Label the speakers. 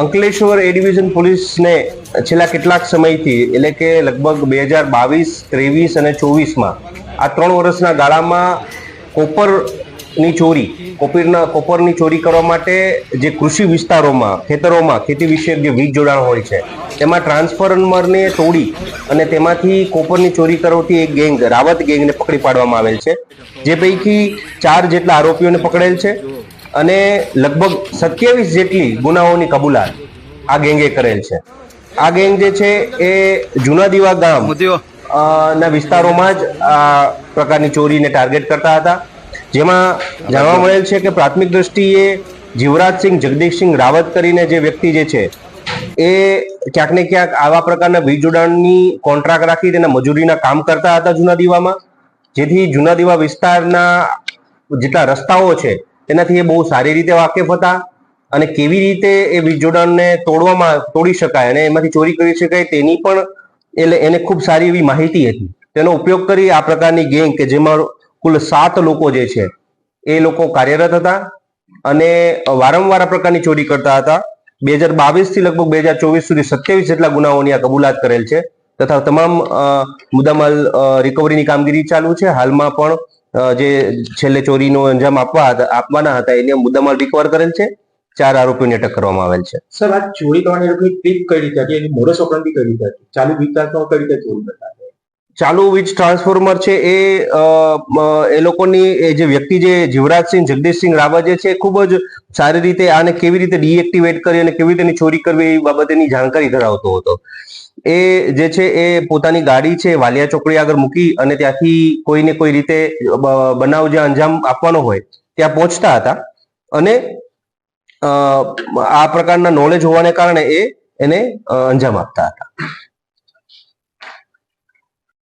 Speaker 1: અંકલેશ્વર એ division પોલીસને છેલ્લા કેટલાક સમયથી, એટલે કે લગભગ બે હજાર બાવીસ, ત્રેવીસ અને ચોવીસમાં, આ ત્રણ વર્ષના ગાળામાં કોપરની ચોરી, કોપીરના, કોપરની ચોરી કરવા માટે જે કૃષિ વિસ્તારોમાં, ખેતરોમાં ખેતી વિષયક જે વીજ જોડાણ હોય છે, તેમાં ટ્રાન્સફોર્મરને તોડી અને તેમાંથી કોપરની ચોરી કરવાથી એક ગેંગ, રાવત ગેંગને પકડી પાડવામાં આવેલ છે. જે પૈકી ચાર જેટલા આરોપીઓને પકડેલ છે. અને લગભગ સત્યાવીસ જેટલી ગુનાઓની કબૂલાત આ ગેંગે કરેલ છે. આ ગેંગ જે છે એ જૂના દીવા ગામ ના વિસ્તારોમાં જ આ પ્રકારની ચોરીને ટાર્ગેટ કરતા હતા. જેમાં જાણવા મળેલ છે કે પ્રાથમિક દ્રષ્ટિએ જીવરાજસિંહ જગદીશસિંહ રાવત કરીને જે વ્યક્તિ જે છે એ ક્યાંક ને ક્યાંક આવા પ્રકારના વીજ જોડાણની કોન્ટ્રાક્ટ રાખી તેના મજૂરીના કામ કરતા હતા જૂના દીવામાં જેથી જૂના દીવા વિસ્તારના જેટલા રસ્તાઓ છે તેનાથી એ બહુ સારી રીતે વાકેફ હતા અને કેવી રીતે એ વીજ જોડાણને તોડવામાં તોડી શકાય અને એમાંથી ચોરી કરી શકાય તેની પણ એટલે એને ખૂબ સારી એવી માહિતી હતી. તેનો ઉપયોગ કરી આ પ્રકારની ગેંગ કે જેમાં કુલ સાત લોકો જે છે, એ લોકો કાર્યરત હતા અને વારંવાર આ પ્રકારની ચોરી કરતા હતા. બે હજાર બાવીસથી લગભગ બે હજાર ચોવીસ સુધી સત્યાવીસ જેટલા ગુનાઓની આ કબૂલાત કરેલ છે તથા તમામ મુદ્દામાલ રિકવરીની કામગીરી ચાલુ છે. હાલમાં પણ જે છેલ્લે ચોરીનો અંજામ આપવા હતા- આપવાના હતા, એને મુદ્દામાલ રિકવર કરેલ છે. ચાર આરોપીઓને અટક કરવામાં આવેલ છે.
Speaker 2: સર, આ ચોરી કરવાની લોકોની કઈ રીતે હતી? એની મોરસ ઓપરંડી કઈ રીતે હતી? ચાલુ વિસ્તારમાં કઈ રીતે ચોરી કરતા?
Speaker 1: ચાલુ વીજ ટ્રાન્સફોર્મર છે એ એ લોકોની જે વ્યક્તિ જે જીવરાજસિંહ, જગદીશસિંહ રાવત જે છે ખૂબ જ સારી રીતે આને કેવી રીતે ડીએક્ટિવેટ કરી અને કેવી રીતે ચોરી કરવી એ બાબતેની જાણકારી ધરાવતો હતો. એ જે છે એ પોતાની ગાડી છે વાલિયા ચોકડી આગળ મૂકી અને ત્યાંથી કોઈને કોઈ રીતે બનાવ જે અંજામ આપવાનો હોય ત્યાં પહોંચતા હતા. અને આ પ્રકારના નોલેજ હોવાને કારણે એ એને અંજામ આપતા હતા.